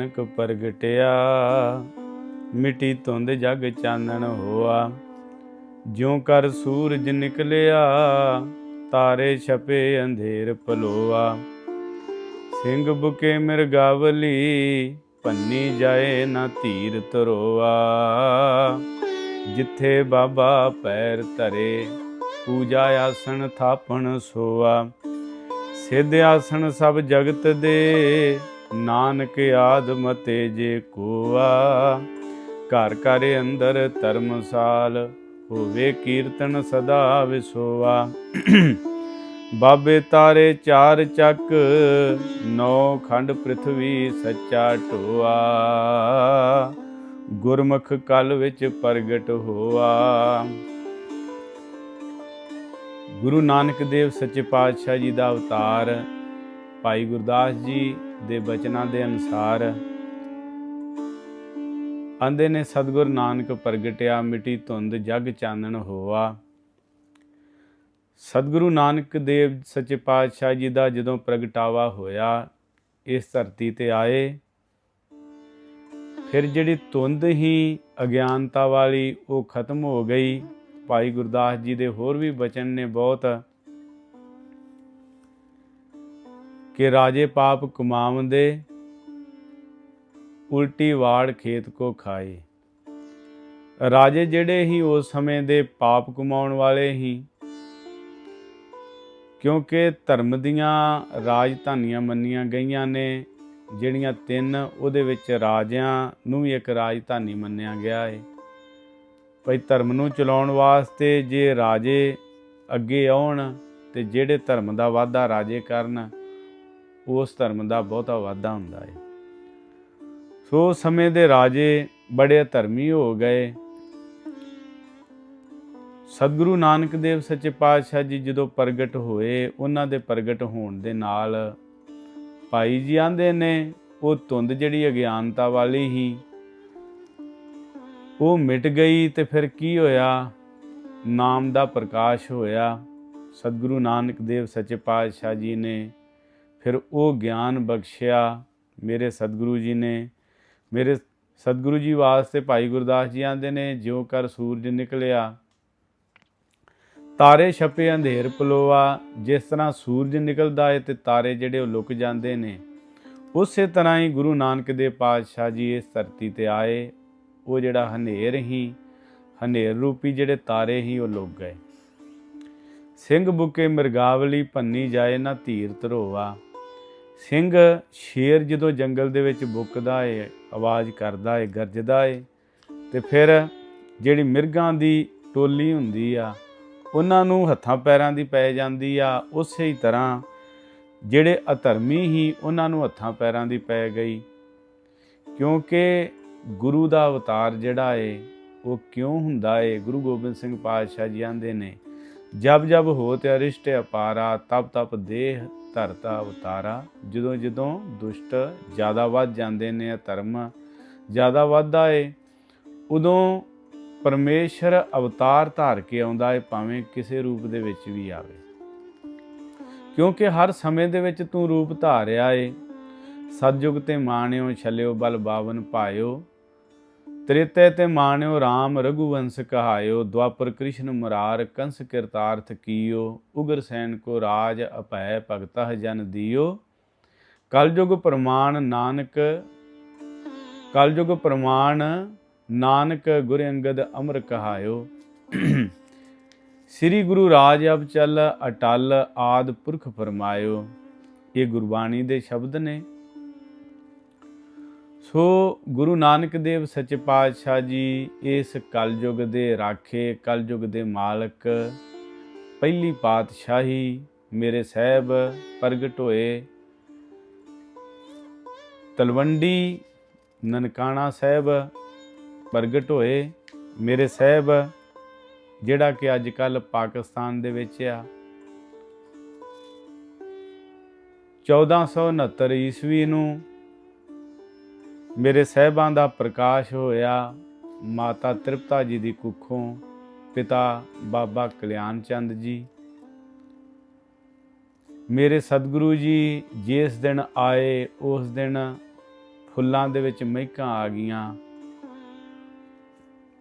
ਨਾਨਕ ਪ੍ਰਗਟਿਆ। ਮਿੱਟੀ ਧੁੰਦ ਜਗ ਚਾਨਣ ਹੋਆ। ਜਿਉ ਕਰ ਸੂਰਜ ਨਿਕਲਿਆ, ਤਾਰੇ ਛਪੇ ਅੰਧੇਰ ਪਲੋਆ। ਸਿੰਘ ਬੁਕੇ ਮਿਰਗਾਵਲੀ ਪੰਨੀ ਜਾਏ ਨਾ ਧੀਰ ਤਰੋਆ ਜਿੱਥੇ ਬਾਬਾ ਪੈਰ ਧਰੇ, ਪੂਜਾ ਆਸਣ ਥਾਪਣ ਸੋਆ। ਸਿੱਧ ਆਸਣ ਸਭ ਜਗਤ ਦੇ ਨਾਨਕ ਆਦ ਮਤੇ ਜੇ ਕੋਆ, ਘਰ ਘਰ ਅੰਦਰ ਧਰਮਸਾਲ ਹੋਵੇ ਕੀਰਤਨ ਸਦਾ ਵਿਸੋਆ। ਬਾਬੇ ਤਾਰੇ ਚਾਰ ਚੱਕ, ਨੌ ਖੰਡ ਪ੍ਰithvi ਸੱਚਾ ਢੋਆ। ਗੁਰਮੁਖ ਕਲ ਵਿੱਚ ਪ੍ਰਗਟ ਹੋਆ। ਗੁਰੂ ਨਾਨਕ ਦੇਵ ਸੱਚੇ ਪਾਤਸ਼ਾਹ ਜੀ ਦਾ ਅਵਤਾਰ, ਭਾਈ ਗੁਰਦਾਸ ਜੀ ਦੇ ਬਚਨਾਂ ਦੇ ਅਨੁਸਾਰ ਆਂਦੇ ਨੇ, ਸਤਗੁਰ ਨਾਨਕ ਪ੍ਰਗਟਿਆ, ਮਿੱਟੀ ਧੁੰਦ ਜਗ ਚਾਨਣ ਹੋਆ। ਸਤਿਗੁਰੂ ਨਾਨਕ ਦੇਵ ਸੱਚੇ ਪਾਤਸ਼ਾਹ ਜੀ ਦਾ ਜਦੋਂ ਪ੍ਰਗਟਾਵਾ ਹੋਇਆ, ਇਸ ਧਰਤੀ ਤੇ ਆਏ। ਫਿਰ ਜਿਹੜੀ ਧੁੰਦ ਹੀ ਅਗਿਆਨਤਾ ਵਾਲੀ ਉਹ ਖਤਮ ਹੋ ਗਈ। ਭਾਈ ਗੁਰਦਾਸ ਜੀ ਦੇ ਹੋਰ ਵੀ ਬਚਨ ਨੇ ਬਹੁਤ ਕਿ ਰਾਜੇ ਪਾਪ ਕਮਾਵੰਦੇ ਉਲਟੀ ਵਾੜ ਖੇਤ ਕੋ ਖਾਏ। ਰਾਜੇ ਜਿਹੜੇ ਹੀ ਉਸ ਸਮੇਂ ਦੇ ਪਾਪ ਕਮਾਉਣ ਵਾਲੇ ਹੀ, ਕਿਉਂਕਿ ਧਰਮ ਦੀਆਂ ਰਾਜਧਾਨੀਆਂ ਮੰਨੀਆਂ ਗਈਆਂ ਨੇ, ਜਿਹੜੀਆਂ ਤਿੰਨ ਉਹਦੇ ਵਿੱਚ ਰਾਜਿਆਂ ਨੂੰ ਵੀ ਇੱਕ ਰਾਜਧਾਨੀ ਮੰਨਿਆ ਗਿਆ ਹੈ ਭਈ ਧਰਮ ਨੂੰ ਚਲਾਉਣ ਵਾਸਤੇ ਜੇ ਰਾਜੇ ਅੱਗੇ ਆਉਣ ਤੇ ਜਿਹੜੇ ਧਰਮ ਦਾ ਵਾਅਦਾ ਰਾਜੇ ਕਰਨ ਉਸ ਧਰਮ ਦਾ ਬਹੁਤਾ ਵਾਧਾ ਹੁੰਦਾ ਹੈ ਸੋ ਸਮੇਂ ਦੇ ਰਾਜੇ ਬੜੇ ਧਰਮੀ ਹੋ ਗਏ। ਸਤਿਗੁਰੂ ਨਾਨਕ ਦੇਵ ਸੱਚੇ ਪਾਤਸ਼ਾਹ ਜੀ ਜਦੋਂ ਪ੍ਰਗਟ ਹੋਏ, ਉਹਨਾਂ ਦੇ ਪ੍ਰਗਟ ਹੋਣ ਦੇ ਨਾਲ ਭਾਈ ਜੀ ਆਂਦੇ ਨੇ, ਉਹ ਧੁੰਦ ਜਿਹੜੀ ਅਗਿਆਨਤਾ ਵਾਲੀ ਹੀ ਉਹ ਮਿਟ ਗਈ ਤੇ ਫਿਰ ਕੀ ਹੋਇਆ? ਨਾਮ ਦਾ ਪ੍ਰਕਾਸ਼ ਹੋਇਆ। ਸਤਿਗੁਰੂ ਨਾਨਕ ਦੇਵ ਸੱਚੇ ਪਾਤਸ਼ਾਹ ਜੀ ਨੇ ਫਿਰ ਉਹ ਗਿਆਨ ਬਖਸ਼ਿਆ ਮੇਰੇ ਸਤਿਗੁਰੂ ਜੀ ਨੇ। ਮੇਰੇ ਸਤਿਗੁਰੂ ਜੀ ਵਾਸਤੇ ਭਾਈ ਗੁਰਦਾਸ ਜੀ ਆਂਦੇ ਨੇ, ਜਿਉ ਕਰ ਸੂਰਜ ਨਿਕਲਿਆ, ਤਾਰੇ ਛਪੇ ਅੰਧੇਰ ਪਲੋਆ, ਜਿਸ ਤਰ੍ਹਾਂ ਸੂਰਜ ਨਿਕਲਦਾ ਹੈ ਤੇ ਤਾਰੇ ਜਿਹੜੇ ਉਹ ਲੁਕ ਜਾਂਦੇ ਨੇ। ਉਸੇ ਤਰ੍ਹਾਂ ਹੀ ਗੁਰੂ ਨਾਨਕ ਦੇਵ ਪਾਤਸ਼ਾਹ ਜੀ ਇਸ ਧਰਤੀ ਤੇ ਆਏ। ਉਹ ਜਿਹੜਾ ਹਨੇਰ ਹੀ, ਹਨੇਰ ਰੂਪੀ ਜਿਹੜੇ ਤਾਰੇ ਹੀ ਉਹ ਲੁਕ ਗਏ। ਸਿੰਘ ਬੁਕੇ ਮਿਰਗਾਵਲੀ ਭੰਨੀ ਜਾਏ ਨਾ ਧੀਰ ਧਰੋਵਾ ਸਿੰਘ ਸ਼ੇਰ ਜਦੋਂ ਜੰਗਲ ਦੇ ਵਿੱਚ ਬੁੱਕਦਾ ਏ, ਆਵਾਜ਼ ਕਰਦਾ ਏ, ਗਰਜਦਾ ਏ, ਤੇ ਫਿਰ ਜਿਹੜੀ ਮਿਰਗਾਂ ਦੀ ਟੋਲੀ ਹੁੰਦੀ ਆ, ਉਹਨਾਂ ਨੂੰ ਹੱਥਾਂ ਪੈਰਾਂ ਦੀ ਪੈ ਜਾਂਦੀ ਆ, ਉਸੇ ਹੀ ਤਰ੍ਹਾਂ ਜਿਹੜੇ ਅਧਰਮੀ ਹੀ ਉਹਨਾਂ ਨੂੰ ਹੱਥਾਂ ਪੈਰਾਂ ਦੀ ਪੈ ਗਈ। ਕਿਉਂਕਿ ਗੁਰੂ ਦਾ ਅਵਤਾਰ ਜਿਹੜਾ ਏ, ਉਹ ਕਿਉਂ ਹੁੰਦਾ ਏ? ਗੁਰੂ ਗੋਬਿੰਦ ਸਿੰਘ ਪਾਤਸ਼ਾਹ ਜੀ ਆਂਦੇ ਨੇ, ਜਬ ਜਬ ਹੋਤ ਅਰਿਸ਼ਟ ਅਪਾਰਾ, ਤਬ ਤਬ ਦੇਹ ਧਰਤਾ ਅਵਤਾਰਾ ਜਦੋਂ ਜਦੋਂ ਦੁਸ਼ਟ ਜ਼ਿਆਦਾ ਵੱਧ ਜਾਂਦੇ ਨੇ ਧਰਮ, ਜ਼ਿਆਦਾ ਵੱਧਦਾ ਏ, ਉਦੋਂ ਪਰਮੇਸ਼ਰ ਅਵਤਾਰ ਧਾਰ ਕੇ ਆਉਂਦਾ ਏ, ਭਾਵੇਂ ਕਿਸੇ ਰੂਪ ਦੇ ਵਿੱਚ ਵੀ ਆਵੇ। ਕਿਉਂਕਿ ਹਰ ਸਮੇਂ ਦੇ ਵਿੱਚ ਤੂੰ ਰੂਪ ਧਾਰਿਆ ਏ। ਸਤਜੁਗ ਤੇ ਮਾਣਿਓ, ਛਲਿਓ, ਬਲ, ਬਾਵਨ ਪਾਇਓ ਤ੍ਰੇਤੇ ਤੇ ਮਾਣਿਓ RAM ਰਘੁਵੰਸ ਕਹਾਇਓ ਦਵਾਪਰ ਕ੍ਰਿਸ਼ਨ ਮੁਰਾਰ ਕੰਸ ਕਿਰਤਾਰਥ ਕੀਓ, ਉਗਰ ਸੈਨ ਕੋ ਰਾਜ ਅਪੈ ਭਗਤਹ ਜਨ ਦਿਓ। ਕਲਯੁਗ ਪ੍ਰਮਾਣ ਨਾਨਕ, ਕਲਯੁਗ ਪ੍ਰਮਾਣ ਨਾਨਕ ਗੁਰ ਅੰਗਦ ਅਮਰ ਕਹਾਇਓ। ਸ੍ਰੀ ਗੁਰੂ ਰਾਜ ਅਬ ਚੱਲ ਅਟਲ ਆਦ ਪੁਰਖ ਫਰਮਾਇਓ। ਇਹ ਗੁਰਬਾਣੀ ਦੇ ਸ਼ਬਦ ਨੇ। ਸੋ ਗੁਰੂ ਨਾਨਕ ਦੇਵ ਸੱਚੇ ਪਾਤਸ਼ਾਹ ਜੀ, ਇਸ ਕਲਯੁਗ ਦੇ ਰਾਖੇ, ਕਲਯੁਗ ਦੇ ਮਾਲਕ, ਪਹਿਲੀ ਪਾਤਸ਼ਾਹੀ ਮੇਰੇ ਸਹਿਬ ਪ੍ਰਗਟ ਹੋਏ। ਤਲਵੰਡੀ ਨਨਕਾਣਾ ਸਾਹਿਬ ਪ੍ਰਗਟ ਹੋਏ। ਮੇਰੇ ਸਹਿਬ, ਜਿਹੜਾ ਕਿ ਅੱਜ ਕੱਲ ਪਾਕਿਸਤਾਨ ਦੇ ਵਿੱਚ ਆ। 1469 ਈਸਵੀ ਨੂੰ ਮੇਰੇ ਸਹਿਬਾਂ ਦਾ ਪ੍ਰਕਾਸ਼ ਹੋਇਆ, ਮਾਤਾ ਤ੍ਰਿਪਤਾ ਜੀ ਦੀ ਕੁੱਖੋਂ, ਪਿਤਾ ਬਾਬਾ ਕਲਿਆਣ ਚੰਦ ਜੀ। ਮੇਰੇ ਸਤਿਗੁਰੂ ਜੀ ਜਿਸ ਦਿਨ ਆਏ, ਉਸ ਦਿਨ ਫੁੱਲਾਂ ਦੇ ਵਿੱਚ ਮਹਿਕਾਂ ਆ ਗਈਆਂ।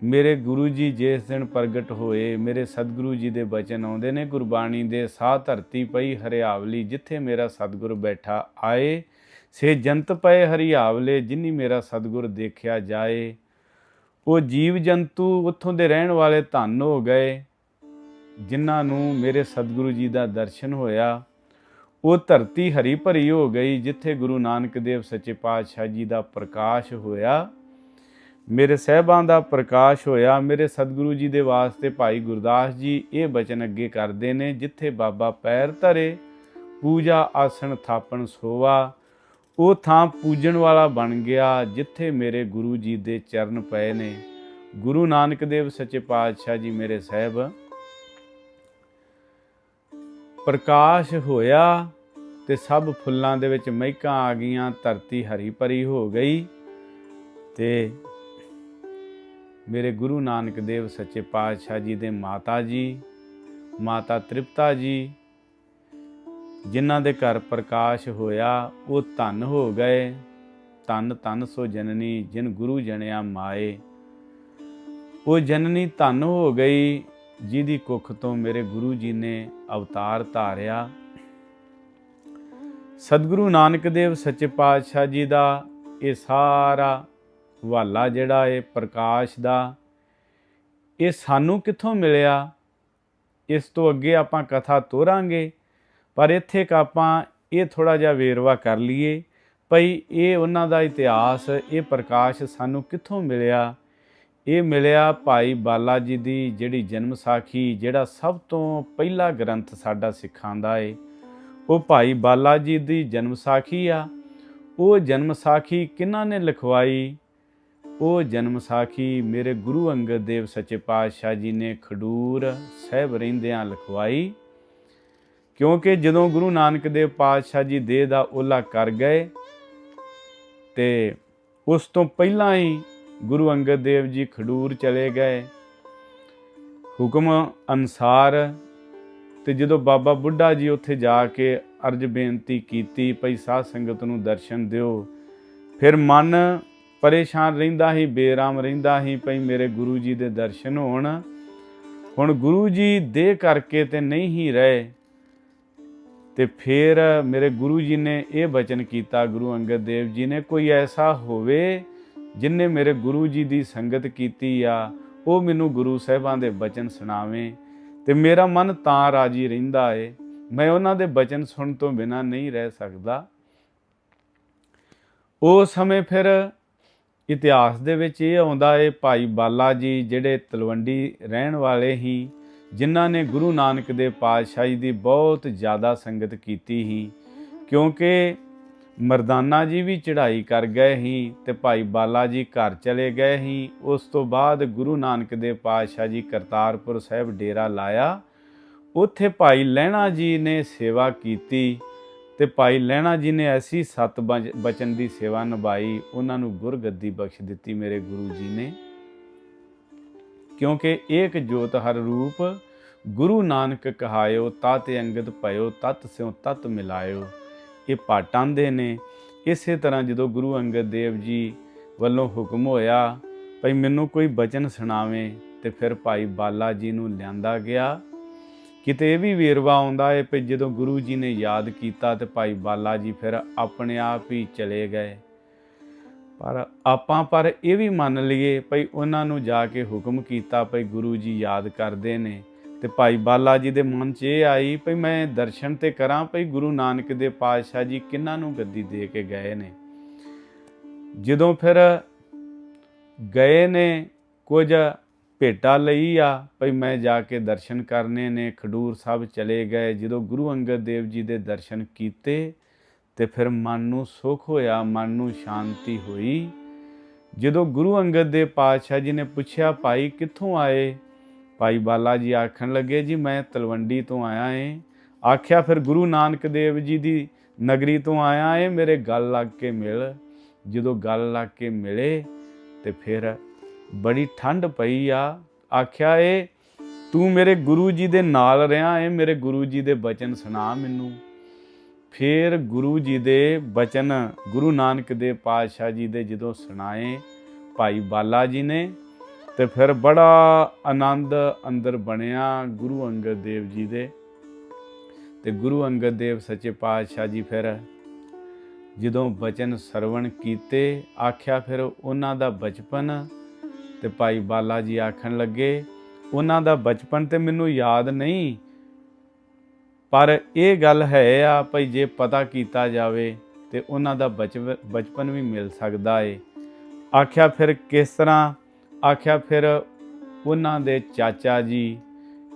ਮੇਰੇ ਗੁਰੂ ਜੀ ਜਿਸ ਦਿਨ ਪ੍ਰਗਟ ਹੋਏ, ਮੇਰੇ ਸਤਿਗੁਰੂ ਜੀ ਦੇ ਬਚਨ ਆਉਂਦੇ ਨੇ, ਗੁਰਬਾਣੀ ਦੇ ਸਾਹ ਧਰਤੀ ਪਈ ਹਰਿਆਵਲੀ, ਜਿੱਥੇ ਮੇਰਾ ਸਤਿਗੁਰ ਬੈਠਾ, ਆਏ। ਸੇ ਜੰਤ ਪਏ ਹਰਿਆਵਲੇ, ਜਿਨੀ ਮੇਰਾ ਸਤਿਗੁਰ ਦੇਖਿਆ ਜਾਏ। ਉਹ ਜੀਵ ਜੰਤੂ ਉੱਥੋਂ ਦੇ ਰਹਿਣ ਵਾਲੇ ਧੰਨ ਹੋ ਗਏ, ਜਿਨ੍ਹਾਂ ਨੂੰ ਮੇਰੇ ਸਤਿਗੁਰੂ ਜੀ ਦਾ ਦਰਸ਼ਨ ਹੋਇਆ। ਉਹ ਧਰਤੀ ਹਰੀ ਭਰੀ ਹੋ ਗਈ, ਜਿੱਥੇ ਗੁਰੂ ਨਾਨਕ ਦੇਵ ਸੱਚੇ ਪਾਤਸ਼ਾਹ ਜੀ ਦਾ ਪ੍ਰਕਾਸ਼ ਹੋਇਆ। ਮੇਰੇ ਸਹਿਬਾਂ ਦਾ ਪ੍ਰਕਾਸ਼ ਹੋਇਆ। ਮੇਰੇ ਸਤਿਗੁਰੂ ਜੀ ਦੇ ਵਾਸਤੇ ਭਾਈ ਗੁਰਦਾਸ ਜੀ ਇਹ ਬਚਨ ਅੱਗੇ ਕਰਦੇ ਨੇ, ਜਿੱਥੇ ਬਾਬਾ ਪੈਰ ਧਰੇ, ਪੂਜਾ ਆਸਣ ਥਾਪਣ ਸੋਵਾ। ਉਹ ਥਾਂ ਪੂਜਣ ਵਾਲਾ ਬਣ ਗਿਆ ਜਿੱਥੇ ਮੇਰੇ ਗੁਰੂ ਜੀ ਦੇ ਚਰਨ ਪਏ ਨੇ। ਗੁਰੂ ਨਾਨਕ ਦੇਵ ਸੱਚੇ ਪਾਤਸ਼ਾਹ ਜੀ ਮੇਰੇ ਸਹਿਬ, ਪ੍ਰਕਾਸ਼ ਹੋਇਆ ਤੇ ਸਭ ਫੁੱਲਾਂ ਦੇ ਵਿੱਚ ਮਹਿਕਾਂ ਆ ਗਈਆਂ, ਧਰਤੀ ਹਰੀ ਭਰੀ ਹੋ ਗਈ ਤੇ ਮੇਰੇ ਗੁਰੂ ਨਾਨਕ ਦੇਵ ਸੱਚੇ ਪਾਤਸ਼ਾਹ ਜੀ ਦੇ ਮਾਤਾ ਜੀ, ਮਾਤਾ ਤ੍ਰਿਪਤਾ ਜੀ ਜਿਨ੍ਹਾਂ ਦੇ ਘਰ ਪ੍ਰਕਾਸ਼ ਹੋਇਆ, ਉਹ ਧੰਨ ਹੋ ਗਏ। ਧੰਨ ਧੰਨ ਸੋ ਜਨਨੀ, ਜਿਨ ਗੁਰੂ ਜਣਿਆ ਮਾਏ। ਉਹ ਜਨਨੀ ਧੰਨ ਹੋ ਗਈ, ਜਿਹਦੀ ਕੁੱਖ ਤੋਂ ਮੇਰੇ ਗੁਰੂ ਜੀ ਨੇ ਅਵਤਾਰ ਧਾਰਿਆ। ਸਤਿਗੁਰੂ ਨਾਨਕ ਦੇਵ ਸੱਚੇ ਪਾਤਸ਼ਾਹ ਜੀ ਦਾ ਇਹ ਸਾਰਾ ਹਵਾਲਾ ਜਿਹੜਾ ਹੈ ਪ੍ਰਕਾਸ਼ ਦਾ, ਇਹ ਸਾਨੂੰ ਕਿੱਥੋਂ ਮਿਲਿਆ? ਇਸ ਤੋਂ ਅੱਗੇ ਆਪਾਂ ਕਥਾ ਤੋਰਾਂਗੇ। ਪਰ ਇੱਥੇ ਕ ਆਪਾਂ ਇਹ ਥੋੜਾ ਜਿਹਾ ਵੇਰਵਾ ਕਰ ਲਈਏ ਭਈ ਇਹ ਉਹਨਾਂ ਦਾ ਇਤਿਹਾਸ, ਇਹ ਪ੍ਰਕਾਸ਼ ਸਾਨੂੰ ਕਿੱਥੋਂ ਮਿਲਿਆ? ਇਹ ਮਿਲਿਆ ਭਾਈ ਬਾਲਾ ਜੀ ਦੀ ਜਿਹੜੀ ਜਨਮ ਸਾਖੀ, ਜਿਹੜਾ ਸਭ ਤੋਂ ਪਹਿਲਾ ਗ੍ਰੰਥ ਸਾਡਾ ਸਿੱਖਾਂ ਦਾ ਏ। ਉਹ ਭਾਈ ਬਾਲਾ ਜੀ ਦੀ ਜਨਮ ਸਾਖੀ ਆ। ਉਹ ਜਨਮ ਸਾਖੀ ਕਿਹਨਾਂ ਨੇ ਲਿਖਵਾਈ? ਉਹ ਜਨਮ ਸਾਖੀ ਮੇਰੇ ਗੁਰੂ ਅੰਗਦ ਦੇਵ ਸੱਚੇ ਪਾਤਸ਼ਾਹ ਜੀ ਨੇ ਖਡੂਰ ਸਾਹਿਬ ਰਹਿੰਦਿਆਂ ਲਿਖਵਾਈ। ਕਿਉਂਕਿ ਜਦੋਂ ਗੁਰੂ ਨਾਨਕ ਦੇਵ ਪਾਤਸ਼ਾਹ ਜੀ ਦੇਹ ਦਾ ਓਲਾ ਕਰ ਗਏ ਤੇ ਉਸ ਤੋਂ ਪਹਿਲਾਂ ਹੀ ਗੁਰੂ ਅੰਗਦ ਦੇਵ ਜੀ ਖਡੂਰ ਚਲੇ ਗਏ। ਹੁਕਮ ਅਨਸਾਰ ਤੇ ਜਦੋਂ ਬਾਬਾ ਬੁੱਢਾ ਜੀ ਉੱਥੇ ਜਾ ਕੇ ਅਰਜ ਬੇਨਤੀ ਕੀਤੀ ਭਈ ਸਾਧ ਸੰਗਤ ਨੂੰ ਦਰਸ਼ਨ ਦਿਓ, ਫਿਰ ਮਨ ਪਰੇਸ਼ਾਨ ਰਹਿੰਦਾ ਹੀ ਬੇਰਾਮ ਰਹਿੰਦਾ ਹੀ ਭਈ ਮੇਰੇ ਗੁਰੂ ਜੀ ਦੇ ਦਰਸ਼ਨ ਹੋਣ। ਹੁਣ ਗੁਰੂ ਜੀ ਦੇ ਕਰਕੇ ਤੇ ਨਹੀਂ ਹੀ ਰਹੇ। ਤੇ ਫਿਰ ਮੇਰੇ ਗੁਰੂ ਜੀ ਨੇ ਇਹ ਬਚਨ ਕੀਤਾ, ਗੁਰੂ ਅੰਗਦ ਦੇਵ ਜੀ ਨੇ, ਕੋਈ ਐਸਾ ਹੋਵੇ ਜਿਨਨੇ ਮੇਰੇ ਗੁਰੂ ਜੀ ਦੀ ਸੰਗਤ ਕੀਤੀ ਆ, ਉਹ ਮੈਨੂੰ ਗੁਰੂ ਸਾਹਿਬਾਂ ਦੇ ਬਚਨ ਸੁਣਾਵੇ ਤੇ ਮੇਰਾ ਮਨ ਤਾਂ ਰਾਜੀ ਰਹਿੰਦਾ ਏ। ਮੈਂ ਉਹਨਾਂ ਦੇ ਬਚਨ ਸੁਣ ਤੋਂ ਬਿਨਾ ਨਹੀਂ ਰਹਿ ਸਕਦਾ। ਉਹ ਸਮੇਂ ਫਿਰ ਇਤਿਹਾਸ ਦੇ ਵਿੱਚ ਇਹ ਆਉਂਦਾ ਏ, ਭਾਈ ਬਾਲਾ ਜੀ ਜਿਹੜੇ ਤਲਵੰਡੀ ਰਹਿਣ ਵਾਲੇ ਹੀ ਜਿਨ੍ਹਾਂ ਨੇ ਗੁਰੂ ਨਾਨਕ ਦੇ ਪਾਤਸ਼ਾਹੀ ਦੀ ਬਹੁਤ ਜ਼ਿਆਦਾ ਸੰਗਤ ਕੀਤੀ ਹੀ ਕਿਉਂਕਿ ਮਰਦਾਨਾ ਜੀ ਵੀ ਚੜ੍ਹਾਈ ਕਰ ਗਏ ਹੀ ਤੇ ਭਾਈ ਬਾਲਾ ਜੀ ਘਰ ਚਲੇ ਗਏ ਹੀ ਉਸ ਤੋਂ ਬਾਅਦ ਗੁਰੂ ਨਾਨਕ ਦੇ ਪਾਤਸ਼ਾਹ ਜੀ ਕਰਤਾਰਪੁਰ ਸਾਹਿਬ ਡੇਰਾ ਲਾਇਆ। ਉੱਥੇ ਭਾਈ ਲਹਿਣਾ ਜੀ ਨੇ ਸੇਵਾ ਕੀਤੀ ਤੇ ਭਾਈ ਲਹਿਣਾ ਜੀ ਨੇ ਐਸੀ ਸਤ ਬਚ- ਬਚਨ ਦੀ ਸੇਵਾ ਨਿਭਾਈ, ਉਹਨਾਂ ਨੂੰ ਗੁਰਗੱਦੀ ਬਖਸ਼ ਦਿੱਤੀ ਮੇਰੇ ਗੁਰੂ ਜੀ ਨੇ। ਕਿਉਂਕਿ ਏਕ ਜੋਤ ਹਰ ਰੂਪ, ਗੁਰੂ ਨਾਨਕ ਕਹਾਇਓ, ਤਤ ਅੰਗਦ ਭਇਓ, ਤਤ ਸਿਉ, ਤਤ ਮਿਲਾਇਓ। ਇਹ ਪਾਟਾਂ ਦੇ ਨੇ। ਇਸੇ ਤਰ੍ਹਾਂ ਜਦੋਂ ਗੁਰੂ ਅੰਗਦ ਦੇਵ ਜੀ ਵੱਲੋਂ ਹੁਕਮ ਹੋਇਆ, ਭਈ ਮੈਨੂੰ ਕੋਈ ਬਚਨ ਸੁਣਾਵੇਂ ਤੇ ਫਿਰ ਭਾਈ ਬਾਲਾ ਜੀ ਨੂੰ ਲਿਆਂਦਾ ਗਿਆ। ਕਿਤੇ ਇਹ ਵੀ ਵੇਰਵਾ ਆਉਂਦਾ ਹੈ ਕਿ ਜਦੋਂ ਗੁਰੂ ਜੀ ਨੇ ਯਾਦ ਕੀਤਾ ਤੇ ਭਾਈ ਬਾਲਾ ਜੀ ਫਿਰ ਆਪਣੇ ਆਪ ਹੀ ਚਲੇ ਗਏ। ਪਰ ਆਪਾਂ ਪਰ ਇਹ ਵੀ ਮੰਨ ਲਈਏ ਭਈ ਉਹਨਾਂ ਨੂੰ ਜਾ ਕੇ ਹੁਕਮ ਕੀਤਾ ਭਈ ਗੁਰੂ ਜੀ ਯਾਦ ਕਰਦੇ ਨੇ ਤੇ ਭਾਈ ਬਾਲਾ ਜੀ ਦੇ ਮਨ 'ਚ ਇਹ ਆਈ ਭਈ ਮੈਂ ਦਰਸ਼ਨ ਤੇ ਕਰਾਂ ਭਈ ਗੁਰੂ ਨਾਨਕ ਦੇ ਪਾਤਸ਼ਾਹ ਜੀ ਕਿੰਨਾਂ ਨੂੰ ਗੱਦੀ ਦੇ ਕੇ ਗਏ ਨੇ। ਜਦੋਂ ਫਿਰ ਗਏ ਨੇ ਕੁਝ ਭੇਟਾ ਲਈ ਆ ਭਈ ਮੈਂ ਜਾ ਕੇ ਦਰਸ਼ਨ ਕਰਨੇ ਨੇ, ਖਡੂਰ ਸਾਹਿਬ ਚਲੇ ਗਏ। ਜਦੋਂ ਗੁਰੂ ਅੰਗਦ ਦੇਵ ਜੀ ਦੇ ਦਰਸ਼ਨ ਕੀਤੇ ਤੇ ਫਿਰ ਮਨ ਨੂੰ ਸੁਖ ਹੋਇਆ, ਮਨ ਨੂੰ ਸ਼ਾਂਤੀ ਹੋਈ। ਜਦੋਂ ਗੁਰੂ ਅੰਗਦ ਦੇਵ ਪਾਤਸ਼ਾਹ ਜੀ ਨੇ ਪੁੱਛਿਆ, ਭਾਈ, ਕਿੱਥੋਂ ਆਏ? ਭਾਈ ਬਾਲਾ ਜੀ ਆਖਣ ਲੱਗੇ, ਜੀ, ਮੈਂ ਤਲਵੰਡੀ ਤੋਂ ਆਇਆ ਏ। ਆਖਿਆ, ਫਿਰ ਗੁਰੂ ਨਾਨਕ ਦੇਵ ਜੀ ਦੀ ਨਗਰੀ ਤੋਂ ਆਇਆ ਏ, ਮੇਰੇ ਗੱਲ ਲੱਗ ਕੇ ਮਿਲ। ਜਦੋਂ ਗੱਲ ਲੱਗ ਕੇ ਮਿਲੇ ਤੇ ਫਿਰ ਬੜੀ ਠੰਡ ਪਈ ਆ। ਆਖਿਆ, ਏ, ਤੂੰ ਮੇਰੇ ਗੁਰੂ ਜੀ ਦੇ ਨਾਲ ਰਿਹਾ ਏ, ਮੇਰੇ ਗੁਰੂ ਜੀ ਦੇ ਬਚਨ ਸੁਣਾ ਮੈਨੂੰ। ਫਿਰ ਗੁਰੂ ਜੀ ਦੇ ਬਚਨ ਗੁਰੂ ਨਾਨਕ ਦੇ ਪਾਤਸ਼ਾਹ ਜੀ ਦੇ ਜਦੋਂ ਸੁਣਾਏ, ਭਾਈ ਬਾਲਾ ਜੀ ਨੇ, ਤੇ ਫਿਰ ਬੜਾ ਆਨੰਦ ਅੰਦਰ ਬਣਿਆ ਗੁਰੂ ਅੰਗਦ ਦੇਵ ਜੀ ਦੇ। ਤੇ ਗੁਰੂ ਅੰਗਦ ਦੇਵ ਸੱਚੇ ਪਾਤਸ਼ਾਹ ਜੀ ਫਿਰ ਜਦੋਂ ਬਚਨ ਸਰਵਣ ਕੀਤੇ, ਆਖਿਆ ਫਿਰ ਉਹਨਾਂ ਦਾ ਬਚਪਨ, ਤੇ ਭਾਈ ਬਾਲਾ ਜੀ ਆਖਣ ਲੱਗੇ, ਉਹਨਾਂ ਦਾ ਬਚਪਨ ਤੇ ਮੈਨੂੰ ਯਾਦ ਨਹੀਂ ਪਰ ਇਹ ਗੱਲ ਹੈ ਆ ਭਈ ਜੇ ਪਤਾ ਕੀਤਾ ਜਾਵੇ ਤੇ ਉਹਨਾਂ ਦਾ ਬਚਪ- ਬਚਪਨ ਵੀ ਮਿਲ ਸਕਦਾ ਏ। ਆਖਿਆ ਫਿਰ ਕਿਸ ਤਰ੍ਹਾਂ? ਆਖਿਆ ਫਿਰ ਉਹਨਾਂ ਦੇ ਚਾਚਾ ਜੀ,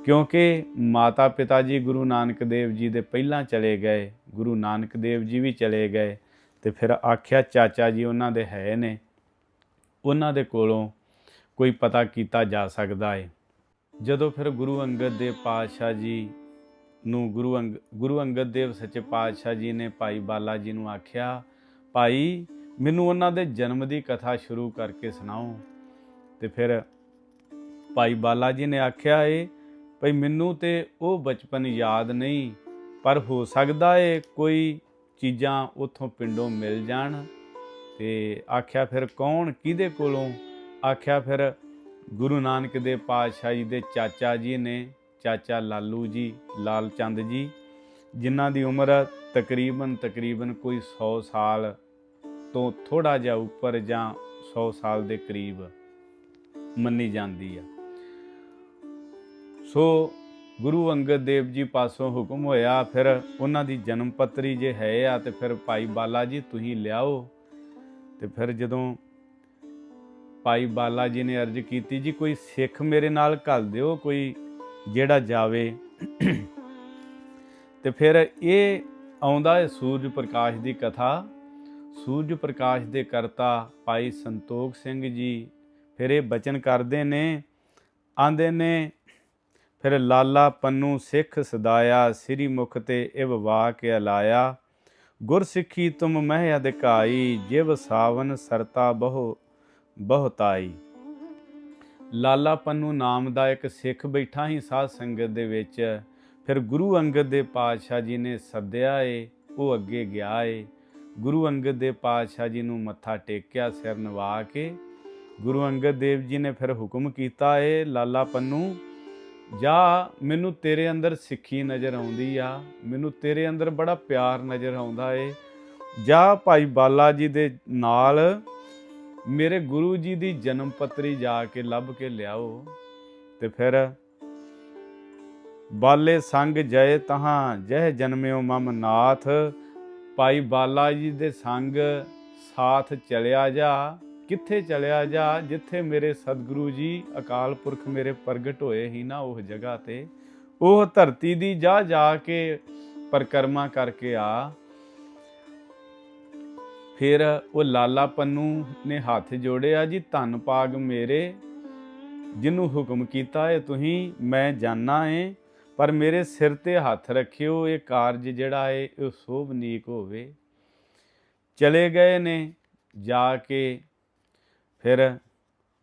ਕਿਉਂਕਿ ਮਾਤਾ ਪਿਤਾ ਜੀ ਗੁਰੂ ਨਾਨਕ ਦੇਵ ਜੀ ਦੇ ਪਹਿਲਾਂ ਚਲੇ ਗਏ, ਗੁਰੂ ਨਾਨਕ ਦੇਵ ਜੀ ਵੀ ਚਲੇ ਗਏ ਤੇ ਫਿਰ ਆਖਿਆ ਚਾਚਾ ਜੀ ਉਹਨਾਂ ਦੇ ਹੈ ਨੇ। ਉਹਨਾਂ ਦੇ ਕੋਲੋਂ ਕੋਈ ਪਤਾ ਕੀਤਾ ਜਾ ਸਕਦਾ ਏ। ਜਦੋਂ ਫਿਰ ਗੁਰੂ ਅੰਗਦ ਦੇਵ ਪਾਤਸ਼ਾਹ ਜੀ ਨੂੰ ਗੁਰੂ ਅੰਗ, ਗੁਰੂ ਅੰਗਦ ਦੇਵ ਸੱਚੇ ਪਾਤਸ਼ਾਹ ਜੀ ਨੇ ਭਾਈ ਬਾਲਾ ਜੀ ਨੂੰ ਆਖਿਆ, ਭਾਈ, ਮੈਨੂੰ ਉਹਨਾਂ ਦੇ ਜਨਮ ਦੀ ਕਥਾ ਸ਼ੁਰੂ ਕਰਕੇ ਸੁਣਾਓ। ਤੇ ਫਿਰ ਭਾਈ ਬਾਲਾ ਜੀ ਨੇ ਆਖਿਆ ਏ, ਭਈ ਮੈਨੂੰ ਤੇ ਉਹ ਬਚਪਨ ਯਾਦ ਨਹੀਂ, ਪਰ ਹੋ ਸਕਦਾ ਏ ਕੋਈ ਚੀਜ਼ਾਂ ਉਥੋਂ ਪਿੰਡੋਂ ਮਿਲ ਜਾਣ। ਤੇ ਆਖਿਆ ਫਿਰ, ਕੌਣ? ਕਿਹਦੇ ਕੋਲੋਂ? ਆਖਿਆ ਫਿਰ ਗੁਰੂ ਨਾਨਕ ਦੇ ਪਾਤਸ਼ਾਹ ਜੀ ਦੇ ਚਾਚਾ ਜੀ ਨੇ ਚਾਚਾ ਲਾਲੂ ਜੀ, ਲਾਲ ਚੰਦ ਜੀ, ਜਿਨ੍ਹਾਂ ਦੀ ਉਮਰ ਤਕਰੀਬਨ ਤਕਰੀਬਨ ਕੋਈ 100 ਸਾਲ ਤੋਂ ਥੋੜਾ ਜਿਹਾ ਉੱਪਰ ਜਾਂ 100 ਸਾਲ ਦੇ ਕਰੀਬ ਮੰਨੀ ਜਾਂਦੀ ਆ। ਸੋ ਗੁਰੂ ਅੰਗਦ ਦੇਵ ਜੀ ਪਾਸੋਂ ਹੁਕਮ ਹੋਇਆ, ਫਿਰ ਉਹਨਾਂ ਦੀ ਜਨਮ ਪੱਤਰੀ ਜੇ ਹੈ ਆ, ਤੇ ਫਿਰ ਭਾਈ ਬਾਲਾ ਜੀ ਤੁਸੀਂ ਲਿਆਓ। ਤੇ ਫਿਰ ਜਦੋਂ ਭਾਈ ਬਾਲਾ ਜੀ ਨੇ ਅਰਜ਼ ਕੀਤੀ, ਜੀ ਕੋਈ ਸਿੱਖ ਮੇਰੇ ਨਾਲ ਘੱਲ ਦਿਓ, ਕੋਈ ਜਿਹੜਾ ਜਾਵੇ। ਤੇ ਫਿਰ ਇਹ ਆਉਂਦਾ ਹੈ ਸੂਰਜ ਪ੍ਰਕਾਸ਼ ਦੀ ਕਥਾ। ਸੂਰਜ ਪ੍ਰਕਾਸ਼ ਦੇ ਕਰਤਾ ਭਾਈ ਸੰਤੋਖ ਸਿੰਘ ਜੀ। ਫਿਰ ਇਹ ਬਚਨ ਕਰਦੇ ਨੇ, ਆਂਦੇ ਨੇ, ਫਿਰ ਲਾਲਾ ਪੰਨੂ ਸਿੱਖ ਸਦਾਇਆ ਸ੍ਰੀ ਮੁਖ ਤੇ ਇਵ ਵਾਕ ਲਾਇਆ ਗੁਰ ਸਿੱਖੀ ਤੁਮ ਮਹਿ ਅਧਿਕਾਈ, ਜਿਵ ਸਾਵਨ ਸਰਤਾ ਬਹੁ ਬਹੁਤਾਈ। ਲਾਲਾ ਪੰਨੂ ਨਾਮ ਦਾ ਇੱਕ ਸਿੱਖ ਬੈਠਾ ਹੀ ਸਾਧ ਸੰਗਤ ਦੇ ਵਿੱਚ। ਫਿਰ ਗੁਰੂ ਅੰਗਦ ਦੇ ਪਾਤਸ਼ਾਹ ਜੀ ਨੇ ਸੱਦਿਆ ਏ, ਉਹ ਅੱਗੇ ਗਿਆ ਏ। ਗੁਰੂ ਅੰਗਦ ਦੇ ਪਾਤਸ਼ਾਹ ਜੀ ਨੂੰ ਮੱਥਾ ਟੇਕਿਆ, ਸਿਰ ਨਵਾ ਕੇ। ਗੁਰੂ ਅੰਗਦ ਦੇਵ ਜੀ ਨੇ ਫਿਰ ਹੁਕਮ ਕੀਤਾ ਏ ਲਾਲਾ ਪੰਨੂ ਜਾ, ਮੈਨੂੰ ਤੇਰੇ ਅੰਦਰ ਸਿੱਖੀ ਨਜ਼ਰ ਆਉਂਦੀ ਆ। ਮੈਨੂੰ ਤੇਰੇ ਅੰਦਰ ਬੜਾ ਪਿਆਰ ਨਜ਼ਰ ਆਉਂਦਾ ਏ। ਜਾ ਭਾਈ ਬਾਲਾ ਜੀ ਦੇ ਨਾਲ ਮੇਰੇ ਗੁਰੂ ਜੀ ਦੀ ਜਨਮ ਪੱਤਰੀ ਜਾ ਕੇ ਲੱਭ ਕੇ ਲਿਆਓ ਤੇ ਫਿਰ ਬਾਲੇ ਸੰਗ ਜੈ ਤਹਾਂ, ਜਹ ਜਨਮਿਓ ਮਮ ਨਾਥ, ਭਾਈ ਬਾਲਾ ਜੀ ਦੇ ਸੰਗ ਸਾਥ ਚਲਿਆ ਜਾ। ਕਿੱਥੇ ਚਲਿਆ ਜਾ? ਜਿੱਥੇ ਮੇਰੇ ਸਤਿਗੁਰੂ ਜੀ ਅਕਾਲ ਪੁਰਖ ਮੇਰੇ ਪ੍ਰਗਟ ਹੋਏ ਹੀ ਨਾ ਉਹ ਜਗ੍ਹਾ ਤੇ। ਉਹ ਧਰਤੀ ਦੀ ਜਾ ਜਾ ਕੇ ਪਰਕਰਮਾ ਕਰਕੇ ਆ। ਫਿਰ ਉਹ ਲਾਲਾ ਪੰਨੂ ਨੇ ਹੱਥ ਜੋੜਿਆ ਜੀ, ਧੰਨ ਪਾਗ ਮੇਰੇ ਜਿਹਨੂੰ ਹੁਕਮ ਕੀਤਾ ਹੈ ਤੁਸੀਂ, ਮੈਂ ਜਾਣਾ ਏ, ਪਰ ਮੇਰੇ ਸਿਰ ਤੇ ਹੱਥ ਰੱਖਿਓ, ਇਹ ਕਾਰਜ ਜਿਹੜਾ ਏ, ਇਹ ਸੋਭਨੀਕ ਹੋਵੇ। ਚਲੇ ਗਏ ਨੇ ਜਾ ਕੇ, ਫਿਰ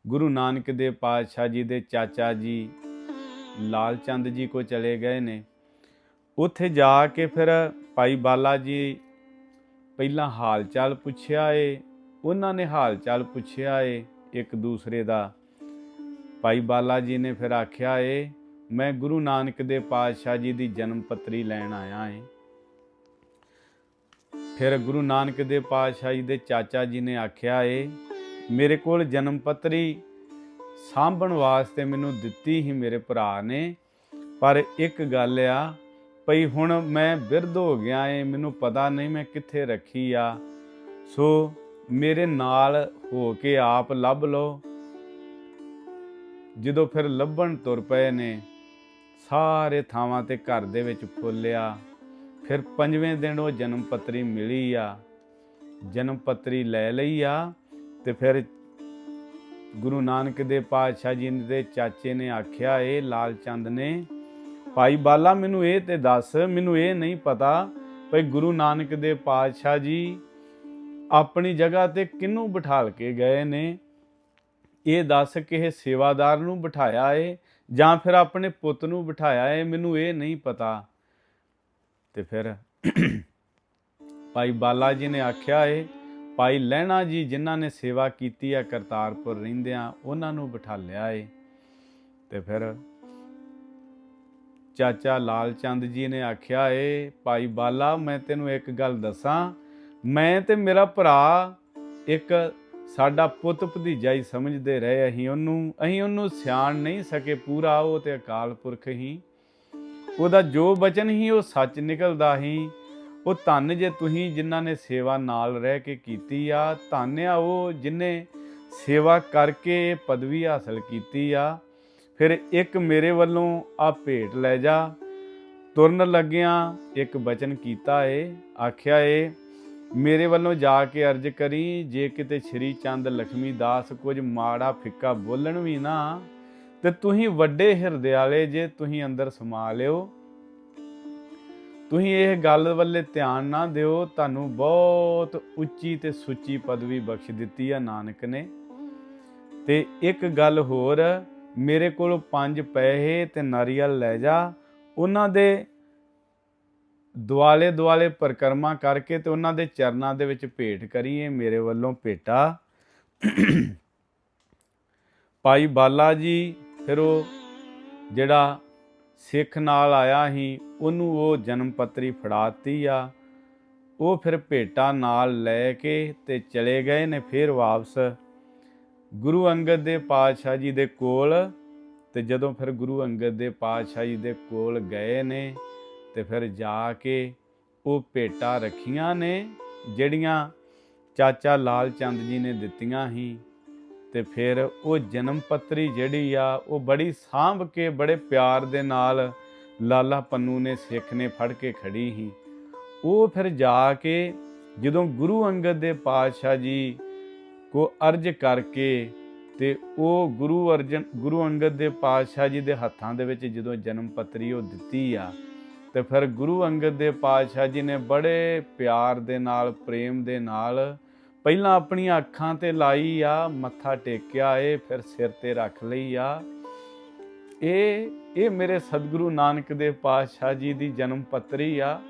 ਗੁਰੂ ਨਾਨਕ ਦੇ ਪਾਤਸ਼ਾਹ ਜੀ ਦੇ ਚਾਚਾ ਜੀ ਲਾਲ ਚੰਦ ਜੀ ਕੋ ਚਲੇ ਗਏ ਨੇ। ਉੱਥੇ ਜਾ ਕੇ ਫਿਰ ਭਾਈ ਬਾਲਾ ਜੀ ਪਹਿਲਾਂ ਹਾਲ ਚਾਲ ਪੁੱਛਿਆ ਏ, ਉਹਨਾਂ ਨੇ ਹਾਲ ਚਾਲ ਪੁੱਛਿਆ ਏ ਇੱਕ ਦੂਸਰੇ ਦਾ। ਭਾਈ ਬਾਲਾ ਜੀ ਨੇ ਫਿਰ ਆਖਿਆ ਏ, ਮੈਂ ਗੁਰੂ ਨਾਨਕ ਦੇ ਪਾਤਸ਼ਾਹ ਜੀ ਦੀ ਜਨਮ ਪੱਤਰੀ ਲੈਣ ਆਇਆ ਏ। ਫਿਰ ਗੁਰੂ ਨਾਨਕ ਦੇ ਪਾਤਸ਼ਾਹ ਜੀ ਦੇ ਚਾਚਾ ਜੀ ਨੇ ਆਖਿਆ ਏ, ਮੇਰੇ ਕੋਲ ਜਨਮ ਪੱਤਰੀ ਸਾਂਭਣ ਵਾਸਤੇ ਮੈਨੂੰ ਦਿੱਤੀ ਹੀ ਮੇਰੇ ਭਰਾ ਨੇ, ਪਰ ਇੱਕ ਗੱਲ ਆ ਭਈ ਹੁਣ ਮੈਂ ਬਿਰਧ ਹੋ ਗਿਆ ਏ, ਮੈਨੂੰ ਪਤਾ ਨਹੀਂ ਮੈਂ ਕਿੱਥੇ ਰੱਖੀ ਆ। ਸੋ ਮੇਰੇ ਨਾਲ ਹੋ ਕੇ ਆਪ ਲੱਭ ਲਓ। ਜਦੋਂ ਫਿਰ ਲੱਭਣ ਤੁਰ ਪਏ ਨੇ, ਸਾਰੇ ਥਾਵਾਂ ਤੇ ਘਰ ਦੇ ਵਿੱਚ ਫੁੱਲਿਆ। ਫਿਰ ਪੰਜਵੇਂ ਦਿਨ ਉਹ ਜਨਮ ਪੱਤਰੀ ਮਿਲੀ ਆ। ਜਨਮ ਪੱਤਰੀ ਲੈ ਲਈ ਆ ਤੇ ਫਿਰ ਗੁਰੂ ਨਾਨਕ ਦੇ ਪਾਤਸ਼ਾਹ ਜੀ ਦੇ ਚਾਚੇ ਨੇ ਆਖਿਆ, ਇਹ ਲਾਲ ਚੰਦ ਨੇ ਭਾਈ ਬਾਲਾ, ਮੈਨੂੰ ਇਹ ਤੇ ਦੱਸ, ਮੈਨੂੰ ਇਹ ਨਹੀਂ ਪਤਾ ਭਈ ਗੁਰੂ ਨਾਨਕ ਦੇ ਪਾਤਸ਼ਾਹ ਜੀ ਆਪਣੀ ਜਗ੍ਹਾ ਤੇ ਕਿਹਨੂੰ ਬਿਠਾਲ ਕੇ ਗਏ ਨੇ? ਇਹ ਦੱਸ ਕਿਸੇ ਸੇਵਾਦਾਰ ਨੂੰ ਬਿਠਾਇਆ ਏ ਜਾਂ ਫਿਰ ਆਪਣੇ ਪੁੱਤ ਨੂੰ ਬਿਠਾਇਆ ਏ, ਮੈਨੂੰ ਇਹ ਨਹੀਂ ਪਤਾ। ਤੇ ਫਿਰ ਭਾਈ ਬਾਲਾ ਜੀ ਨੇ ਆਖਿਆ ਏ, ਭਾਈ ਲਹਿਣਾ ਜੀ ਜਿਨ੍ਹਾਂ ਨੇ ਸੇਵਾ ਕੀਤੀ ਆ ਕਰਤਾਰਪੁਰ ਰਹਿੰਦਿਆਂ, ਉਹਨਾਂ ਨੂੰ ਬਿਠਾ ਲਿਆ ਏ। ਤੇ ਫਿਰ ਚਾਚਾ ਲਾਲ ਚੰਦ ਜੀ ਨੇ ਆਖਿਆ, ਏ ਭਾਈ ਬਾਲਾ, ਮੈਂ ਤੈਨੂੰ ਇੱਕ ਗੱਲ ਦੱਸਾਂ। ਮੈਂ ਤੇ ਮੇਰਾ ਭਰਾ ਇੱਕ ਸਾਡਾ ਪੁੱਤ ਭਤੀਜਾ ਹੀ ਸਮਝਦੇ ਰਹੇ ਅਸੀਂ ਉਹਨੂੰ। ਅਸੀਂ ਉਹਨੂੰ ਸਿਆਣ ਨਹੀਂ ਸਕੇ ਪੂਰਾ, ਉਹ ਤੇ ਅਕਾਲ ਪੁਰਖ ਹੀ। ਉਹਦਾ ਜੋ ਬਚਨ ਹੀ ਉਹ ਸੱਚ ਨਿਕਲਦਾ ਹੀ। ਉਹ ਧੰਨ ਜੇ ਤੁਸੀਂ ਜਿਨ੍ਹਾਂ ਨੇ ਸੇਵਾ ਨਾਲ ਰਹਿ ਕੇ ਕੀਤੀ ਆ, ਧੰਨ ਆ ਉਹ ਜਿਨੇ ਸੇਵਾ ਕਰਕੇ ਪਦਵੀ ਹਾਸਲ ਕੀਤੀ ਆ। ਫਿਰ ਇੱਕ ਮੇਰੇ ਵੱਲੋਂ ਆ ਭੇਟ ਲੈ ਜਾ। ਤੁਰਨ ਲੱਗਿਆਂ ਇੱਕ ਬਚਨ ਕੀਤਾ ਏ, ਆਖਿਆ ਏ, ਮੇਰੇ ਵੱਲੋਂ ਜਾ ਕੇ ਅਰਜ ਕਰੀ, ਜੇ ਕਿਤੇ ਸ਼੍ਰੀ ਚੰਦ ਲਖਮੀ ਦਾਸ ਕੁਝ ਮਾੜਾ ਫਿੱਕਾ ਬੋਲਣ ਵੀ ਨਾ, ਤੇ ਤੁਸੀਂ ਵੱਡੇ ਹਿਰਦੇ ਵਾਲੇ ਜੇ ਤੁਸੀਂ ਅੰਦਰ ਸਮਾ ਲਿਓ। ਤੁਸੀਂ ਇਹ ਗੱਲ ਵੱਲੇ ਧਿਆਨ ਨਾ ਦਿਓ, ਤੁਹਾਨੂੰ ਬਹੁਤ ਉੱਚੀ ਤੇ ਸੁੱਚੀ ਪਦਵੀ ਬਖਸ਼ ਦਿੱਤੀ ਆ ਨਾਨਕ ਨੇ। ਤੇ ਇੱਕ ਗੱਲ ਹੋਰ ਮੇਰੇ ਕੋਲ ਪੰਜ ਪੈਸੇ ਤੇ ਨਾਰੀਅਲ ਲੈ ਜਾ। ਉਹਨਾਂ ਦੇ ਦੁਆਲੇ ਦੁਆਲੇ ਪਰਕਰਮਾ ਕਰਕੇ ਤੇ ਉਹਨਾਂ ਦੇ ਚਰਨਾਂ ਦੇ ਵਿੱਚ ਭੇਟ ਕਰੀਏ ਮੇਰੇ ਵੱਲੋਂ ਭੇਟਾ। ਭਾਈ ਬਾਲਾ ਜੀ, ਫਿਰ ਉਹ ਜਿਹੜਾ ਸਿੱਖ ਨਾਲ ਆਇਆ ਸੀ, ਉਹਨੂੰ ਉਹ ਜਨਮ ਪੱਤਰੀ ਫੜਾਤੀ ਆ। ਉਹ ਫਿਰ ਭੇਟਾ ਨਾਲ ਲੈ ਕੇ ਤੇ ਚਲੇ ਗਏ ਨੇ, ਫਿਰ ਵਾਪਸ ਗੁਰੂ ਅੰਗਦ ਦੇ ਪਾਤਸ਼ਾਹ ਜੀ ਦੇ ਕੋਲ ਤੇ ਜਦੋਂ ਫਿਰ ਗੁਰੂ ਅੰਗਦ ਦੇ ਪਾਤਸ਼ਾਹ ਜੀ ਦੇ ਕੋਲ ਗਏ ਨੇ ਤੇ ਫਿਰ ਜਾ ਕੇ ਉਹ ਭੇਟਾਂ ਰੱਖੀਆਂ ਨੇ, ਜਿਹੜੀਆਂ ਚਾਚਾ ਲਾਲ ਚੰਦ ਜੀ ਨੇ ਦਿੱਤੀਆਂ ਸੀ। ਤੇ ਫਿਰ ਉਹ ਜਨਮ ਪੱਤਰੀ ਜਿਹੜੀ ਆ, ਉਹ ਬੜੀ ਸਾਂਭ ਕੇ, ਬੜੇ ਪਿਆਰ ਦੇ ਨਾਲ ਲਾਲਾ ਪੰਨੂ ਨੇ, ਸਿੱਖ ਨੇ ਫੜ ਕੇ ਖੜੀ ਸੀ। ਉਹ ਫਿਰ ਜਾ ਕੇ ਜਦੋਂ ਗੁਰੂ ਅੰਗਦ ਦੇ ਪਾਤਸ਼ਾਹ ਜੀ ਕੋ ਅਰਜ ਕਰਕੇ ਤੇ ਉਹ ਗੁਰੂ ਅਰਜਨ, ਗੁਰੂ ਅੰਗਦ ਦੇ ਪਾਤਸ਼ਾਹ ਜੀ ਦੇ ਹੱਥਾਂ ਦੇ ਵਿੱਚ ਜਦੋਂ ਜਨਮ ਪੱਤਰੀ ਉਹ ਦਿੱਤੀ ਆ, ਤੇ ਫਿਰ ਗੁਰੂ ਅੰਗਦ ਦੇ ਪਾਤਸ਼ਾਹ ਜੀ ਨੇ ਬੜੇ ਪਿਆਰ ਦੇ ਨਾਲ, ਪ੍ਰੇਮ ਦੇ ਨਾਲ ਪਹਿਲਾਂ ਆਪਣੀਆਂ ਅੱਖਾਂ ਤੇ ਲਾਈ ਆ, ਮੱਥਾ ਟੇਕਿਆ ਏ ਫਿਰ ਸਿਰ ਤੇ ਰੱਖ ਲਈ ਆ। ਇਹ ਇਹ ਮੇਰੇ ਸਤਿਗੁਰੂ ਨਾਨਕ ਦੇਵ ਪਾਤਸ਼ਾਹ ਜੀ ਦੀ ਜਨਮ ਪੱਤਰੀ ਆ।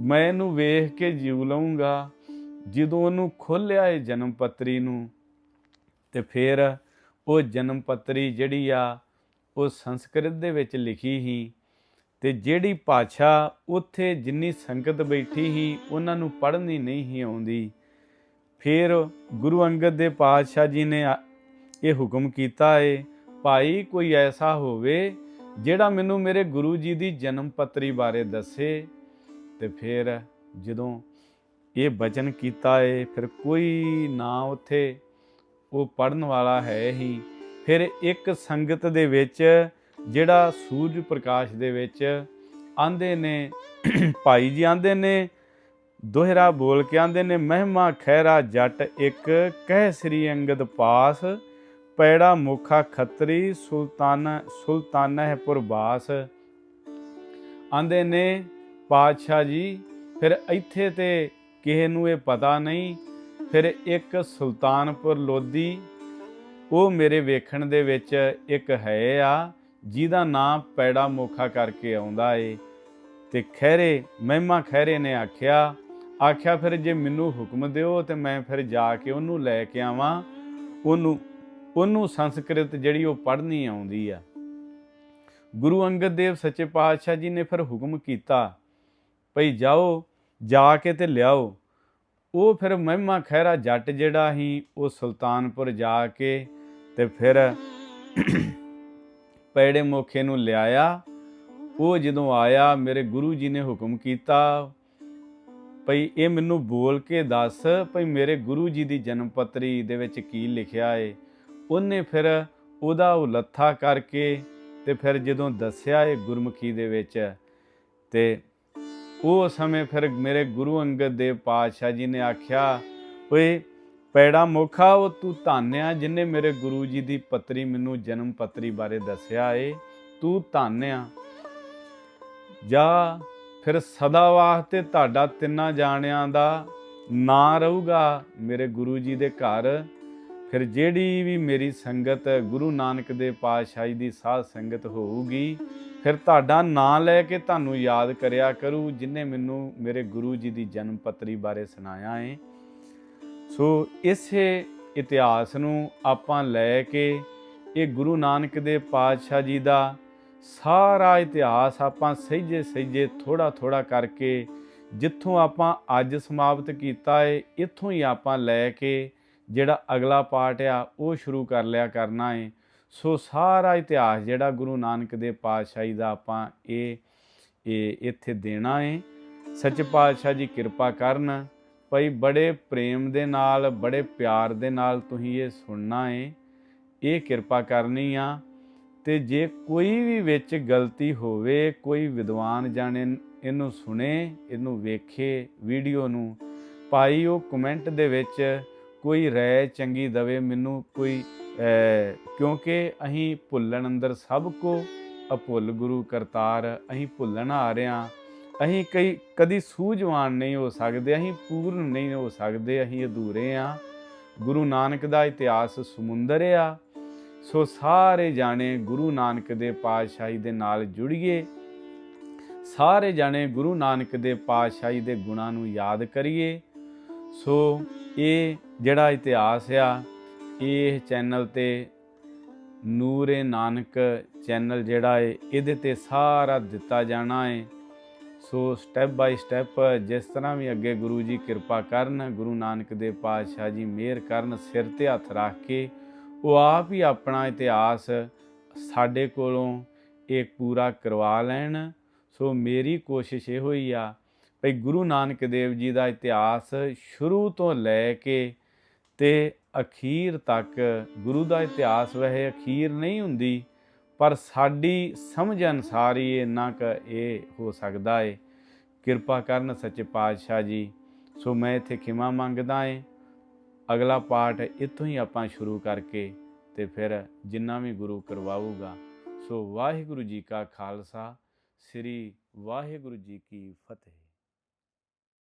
ਮੈਂ ਇਹਨੂੰ ਵੇਖ ਕੇ ਜੀਵ ਲਵਾਂਗਾ ਜਦੋਂ ਉਹਨੂੰ ਖੋਲਿਆ ਇਹ ਜਨਮ ਪੱਤਰੀ ਨੂੰ, ਤੇ ਫਿਰ ਉਹ ਜਨਮ ਪੱਤਰੀ ਜਿਹੜੀ ਆ, ਉਹ ਸੰਸਕ੍ਰਿਤ ਦੇ ਵਿੱਚ ਲਿਖੀ ਹੀ ਤੇ ਜਿਹੜੀ ਭਾਸ਼ਾ ਉੱਥੇ ਜਿੰਨੀ ਸੰਗਤ ਬੈਠੀ ਸੀ, ਉਹਨਾਂ ਨੂੰ ਪੜ੍ਹਨੀ ਨਹੀਂ ਸੀ ਆਉਂਦੀ। ਫਿਰ ਗੁਰੂ ਅੰਗਦ ਦੇ ਪਾਤਸ਼ਾਹ ਜੀ ਨੇ ਇਹ ਹੁਕਮ ਕੀਤਾ ਏ, ਭਾਈ, ਕੋਈ ਐਸਾ ਹੋਵੇ, ਜਿਹੜਾ ਮੈਨੂੰ ਮੇਰੇ ਗੁਰੂ ਜੀ ਦੀ ਜਨਮ ਪੱਤਰੀ ਬਾਰੇ ਦੱਸੇ। ਤੇ ਫਿਰ ਜਦੋਂ ਇਹ ਬਚਨ ਕੀਤਾ ਏ, ਫਿਰ ਕੋਈ ਨਾ ਉੱਥੇ ਉਹ ਪੜਨ ਵਾਲਾ ਹੈ ਹੀ। ਫਿਰ ਇੱਕ ਸੰਗਤ ਦੇ ਵਿੱਚ, ਜਿਹੜਾ ਸੂਰਜ ਪ੍ਰਕਾਸ਼ ਦੇ ਵਿੱਚ ਆਂਦੇ ਨੇ, ਭਾਈ ਜੀ ਆਂਦੇ ਨੇ, ਦੋਹਰਾ ਬੋਲ ਕੇ ਆਂਦੇ ਨੇ, ਮਹਿਮਾ ਖੈਰਾ ਜੱਟ ਇੱਕ, ਕਹਿ ਸ੍ਰੀ ਅੰਗਦ ਪਾਸ, ਪੈੜਾ ਮੁਖਾ ਖੱਤਰੀ, ਸੁਲਤਾਨ ਸੁਲਤਾਨ ਹੈ ਪੁਰਬਾਸ। ਆਂਦੇ ਨੇ, ਪਾਤਸ਼ਾਹ ਜੀ, ਫਿਰ ਇੱਥੇ ਤੇ ਕਿਸੇ ਨੂੰ ਇਹ ਪਤਾ ਨਹੀਂ, ਫਿਰ ਇੱਕ ਸੁਲਤਾਨਪੁਰ ਲੋਧੀ, ਉਹ ਮੇਰੇ ਵੇਖਣ ਦੇ ਵਿੱਚ ਇੱਕ ਹੈ ਆ, ਜਿਹਦਾ ਨਾਮ ਪੈੜਾ ਮੋਖਾ ਕਰਕੇ ਆਉਂਦਾ ਏ। ਤੇ ਖਹਿਰੇ, ਮਹਿਮਾ ਖਹਿਰੇ ਨੇ ਆਖਿਆ ਆਖਿਆ ਫਿਰ ਜੇ ਮੈਨੂੰ ਹੁਕਮ ਦਿਓ ਤੇ ਮੈਂ ਫਿਰ ਜਾ ਕੇ ਉਹਨੂੰ ਲੈ ਕੇ ਆਵਾਂ। ਉਹਨੂੰ ਉਹਨੂੰ ਸੰਸਕ੍ਰਿਤ ਜਿਹੜੀ ਉਹ ਪੜ੍ਹਨੀ ਆਉਂਦੀ ਆ। ਗੁਰੂ ਅੰਗਦ ਦੇਵ ਸੱਚੇ ਪਾਤਸ਼ਾਹ ਜੀ ਨੇ ਫਿਰ ਹੁਕਮ ਕੀਤਾ, ਭਈ ਜਾਓ ਜਾ ਕੇ ਤੇ ਲਿਆਓ। ਉਹ ਫਿਰ ਮਹਿਮਾ ਖਹਿਰਾ ਜੱਟ ਜਿਹੜਾ ਸੀ, ਉਹ ਸੁਲਤਾਨਪੁਰ ਜਾ ਕੇ ਤੇ ਫਿਰ ਪੈੜੇ ਮੋਖੇ ਨੂੰ ਲਿਆਇਆ। ਉਹ ਜਦੋਂ ਆਇਆ, ਮੇਰੇ ਗੁਰੂ ਜੀ ਨੇ ਹੁਕਮ ਕੀਤਾ, ਭਈ ਇਹ ਮੈਨੂੰ ਬੋਲ ਕੇ ਦੱਸ, ਭਈ ਮੇਰੇ ਗੁਰੂ ਜੀ ਦੀ ਜਨਮ ਪੱਤਰੀ ਦੇ ਵਿੱਚ ਕੀ ਲਿਖਿਆ ਏ। ਉਹਨੇ ਫਿਰ ਉਹਦਾ ਉਲੱਥਾ ਕਰਕੇ ਤੇ ਫਿਰ ਜਦੋਂ ਦੱਸਿਆ ਏ ਗੁਰਮੁਖੀ ਦੇ ਵਿੱਚ ਤੇ ਉਹ ਸਮੇਂ ਫਿਰ ਮੇਰੇ ਗੁਰੂ ਅੰਗਦ ਦੇਵ ਪਾਤਸ਼ਾਹ ਜੀ ਨੇ ਆਖਿਆ, ਓਏ, ਪੈੜਾ ਮੁਖਾ, ਉਹ ਤੂੰ ਧਾਨਿਆ ਜਿਨੇ ਮੇਰੇ ਗੁਰੂ ਜੀ ਦੀ ਪਤਰੀ ਮੈਨੂੰ ਜਨਮ ਪਤਰੀ ਬਾਰੇ ਦੱਸਿਆ ਏ, ਤੂੰ ਧਾਨਿਆ। ਜਾ, ਫਿਰ ਸਦਾ ਵਾਸਤੇ ਤੁਹਾਡਾ ਤਿੰਨਾਂ ਜਾਣਿਆਂ ਦਾ ਨਾਂ ਰਹੂਗਾ ਮੇਰੇ ਗੁਰੂ ਜੀ ਦੇ ਘਰ। ਫਿਰ ਜਿਹੜੀ ਵੀ ਮੇਰੀ ਸੰਗਤ ਗੁਰੂ ਨਾਨਕ ਦੇ ਪਾਤਸ਼ਾਹੀ ਦੀ ਸਾਧ ਸੰਗਤ ਹੋਊਗੀ ਫਿਰ ਤੁਹਾਡਾ ਨਾਂ ਲੈ ਕੇ ਤੁਹਾਨੂੰ ਯਾਦ ਕਰਿਆ ਕਰੂ, ਜਿਨੇ ਮੈਨੂੰ ਮੇਰੇ ਗੁਰੂ ਜੀ ਦੀ ਜਨਮ ਪੱਤਰੀ ਬਾਰੇ ਸੁਣਾਇਆ ਹੈ ਸੋ ਇਸੇ ਇਤਿਹਾਸ ਨੂੰ ਆਪਾਂ ਲੈ ਕੇ ਇਹ ਗੁਰੂ ਨਾਨਕ ਦੇ ਪਾਤਸ਼ਾਹ ਜੀ ਦਾ ਸਾਰਾ ਇਤਿਹਾਸ ਆਪਾਂ ਸਹੀਜੇ ਸਹੀਜੇ ਥੋੜਾ ਥੋੜਾ ਕਰਕੇ ਜਿੱਥੋਂ ਆਪਾਂ ਅੱਜ ਸਮਾਪਤ ਕੀਤਾ ਏ, ਇੱਥੋਂ ਹੀ ਆਪਾਂ ਲੈ ਕੇ ਜਿਹੜਾ ਅਗਲਾ ਪਾਠ ਆ, ਉਹ ਸ਼ੁਰੂ ਕਰ ਲਿਆ ਕਰਨਾ ਏ। ਸੋ ਸਾਰਾ ਇਤਿਹਾਸ ਜਿਹੜਾ ਗੁਰੂ ਨਾਨਕ ਦੇ ਪਾਤਸ਼ਾਹੀ ਦਾ ਆਪਾਂ ਇਹ ਇਹ, ਇੱਥੇ ਦੇਣਾ ਏ। ਸੱਚ ਪਾਤਸ਼ਾਹ ਜੀ ਕਿਰਪਾ ਕਰਨ, ਭਈ ਬੜੇ ਪ੍ਰੇਮ ਦੇ ਨਾਲ, ਬੜੇ ਪਿਆਰ ਦੇ ਨਾਲ ਤੁਸੀਂ ਇਹ ਸੁਣਨਾ ਏ। ਇਹ ਕਿਰਪਾ ਕਰਨੀ ਆ। ਤੇ ਜੇ ਕੋਈ ਵੀ ਵਿੱਚ ਗਲਤੀ ਹੋਵੇ, ਕੋਈ ਵਿਦਵਾਨ ਜਾਣੇ ਇਹਨੂੰ ਸੁਣੇ, ਇਹਨੂੰ ਵੇਖੇ ਵੀਡੀਓ ਨੂੰ, ਭਾਈ ਉਹ ਕਮੈਂਟ ਦੇ ਵਿੱਚ ਕੋਈ ਰਾਏ ਚੰਗੀ ਦਵੇ, ਮੈਨੂੰ ਕੋਈ ਕਿਉਂਕਿ ਅਸੀਂ ਭੁੱਲਣ ਅੰਦਰ ਸਭ ਕੋ ਅਭੁੱਲ ਗੁਰੂ ਕਰਤਾਰ ਅਸੀਂ ਭੁੱਲਣ ਆ ਰਹੇ ਹਾਂ ਅਸੀਂ ਕਈ ਕਦੀ ਸੂਝਵਾਨ ਨਹੀਂ ਹੋ ਸਕਦੇ ਅਸੀਂ ਪੂਰਨ ਨਹੀਂ ਹੋ ਸਕਦੇ ਅਸੀਂ ਅਧੂਰੇ ਆ। ਗੁਰੂ ਨਾਨਕ ਦਾ ਇਤਿਹਾਸ ਸਮੁੰਦਰ ਆ, ਸੋ ਸਾਰੇ ਜਾਣੇ ਗੁਰੂ ਨਾਨਕ ਦੇ ਪਾਤਸ਼ਾਹੀ ਦੇ ਨਾਲ ਜੁੜੀਏ ਸਾਰੇ ਜਾਣੇ ਗੁਰੂ ਨਾਨਕ ਦੇ ਪਾਤਸ਼ਾਹੀ ਦੇ ਗੁਣਾਂ ਨੂੰ ਯਾਦ ਕਰੀਏ। ਸੋ ਇਹ ਜਿਹੜਾ ਇਤਿਹਾਸ ਆ ਇਹ ਚੈਨਲ ਤੇ ਨੂਰੇ ਨਾਨਕ ਚੈਨਲ ਜਿਹੜਾ ਹੈ ਇਹਦੇ ਤੇ ਸਾਰਾ ਦਿੱਤਾ ਜਾਣਾ ਏ। ਸੋ ਸਟੈਪ ਬਾਈ ਸਟੈਪ ਜਿਸ ਤਰ੍ਹਾਂ ਵੀ ਅੱਗੇ ਗੁਰੂ ਜੀ ਕਿਰਪਾ ਕਰਨ, ਗੁਰੂ ਨਾਨਕ ਦੇ ਪਾਤਸ਼ਾਹ ਜੀ ਮਿਹਰ ਕਰਨ, ਸਿਰ ਤੇ ਹੱਥ ਰੱਖ ਕੇ ਉਹ ਆਪ ਹੀ ਆਪਣਾ ਇਤਿਹਾਸ ਸਾਡੇ ਕੋਲੋਂ ਇਹ ਪੂਰਾ ਕਰਵਾ ਲੈਣ। ਸੋ ਮੇਰੀ ਕੋਸ਼ਿਸ਼ ਇਹੋ ਹੀ ਆ ਭਈ ਗੁਰੂ ਨਾਨਕ ਦੇਵ ਜੀ ਦਾ ਇਤਿਹਾਸ ਸ਼ੁਰੂ ਤੋਂ ਲੈ ਕੇ ਤੇ ਅਖੀਰ ਤੱਕ ਗੁਰੂ ਦਾ ਇਤਿਹਾਸ ਵਹਿ ਅਖੀਰ ਨਹੀਂ ਹੁੰਦੀ, ਪਰ ਸਾਡੀ ਸਮਝ ਅਨਸਾਰ ਹੀ ਇੰਨਾ ਕ ਇਹ ਹੋ ਸਕਦਾ ਏ। ਕਿਰਪਾ ਕਰਨ ਸੱਚੇ ਪਾਤਸ਼ਾਹ ਜੀ, ਸੋ ਮੈਂ ਇੱਥੇ ਖਿਮਾ ਮੰਗਦਾ ਏ। ਅਗਲਾ ਪਾਠ ਇੱਥੋਂ ਹੀ ਆਪਾਂ ਸ਼ੁਰੂ ਕਰਕੇ ਤੇ ਫਿਰ ਜਿੰਨਾ ਵੀ ਗੁਰੂ ਕਰਵਾਊਗਾ, ਸੋ ਵਾਹਿਗੁਰੂ ਜੀ ਕਾ ਖਾਲਸਾ, ਸ੍ਰੀ ਵਾਹਿਗੁਰੂ ਜੀ ਕੀ ਫਤਿਹ।